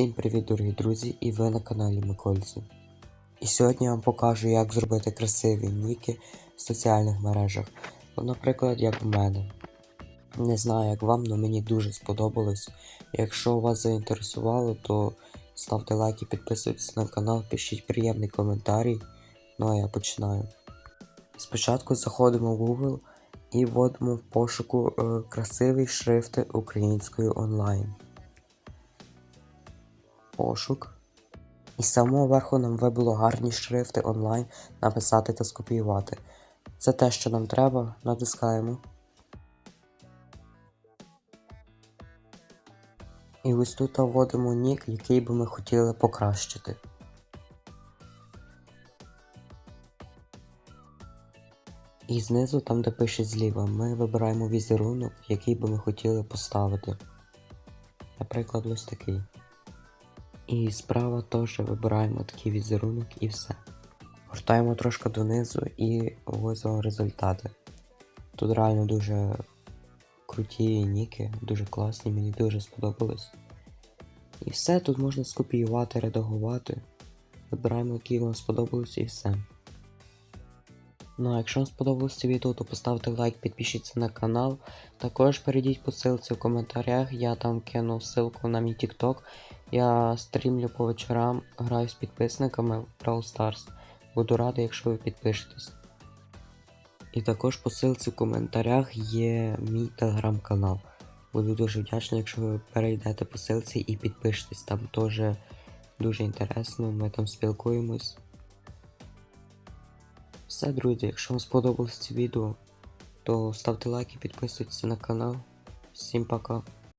Всім привіт, дорогі друзі, і ви на каналі Микольці. І сьогодні я вам покажу, як зробити красиві ніки в соціальних мережах. Ну, наприклад, як в мене. Не знаю, як вам, але мені дуже сподобалось. Якщо вас заінтересувало, то ставте лайк і підписуйтесь на канал, пишіть приємний коментарій. Ну а я починаю. Спочатку заходимо в Google і вводимо в пошуку е, красиві шрифти українською онлайн пошук. І з самого верху нам вибило гарні шрифти онлайн написати та скопіювати. Це те, що нам треба, натискаємо. І ось тут вводимо нік, який би ми хотіли покращити. І знизу, там де пише зліва, ми вибираємо візерунок, який би ми хотіли поставити. Наприклад, ось такий. І справа теж вибираємо такий візерунок і все. Гортаємо трошки донизу і ось вам результати. Тут реально дуже круті ніки, дуже класні, мені дуже сподобалось. І все, тут можна скопіювати, редагувати. Вибираємо, які вам сподобалось і все. Ну а якщо вам сподобалось це відео, то поставте лайк, підпишіться на канал. Також перейдіть по ссылці в коментарях, я там кину ссылку на мій TikTok. Я стрімлю по вечорам, граю з підписниками в Brawl Stars. Буду радий, якщо ви підпишетесь. І також по ссылці в коментарях є мій телеграм-канал. Буду дуже вдячний, якщо ви перейдете по ссылці і підпишетесь. Там теж дуже інтересно, ми там спілкуємось. Все, друзі, якщо вам сподобалось це відео, то ставте лайк і підписуйтесь на канал. Всім пока.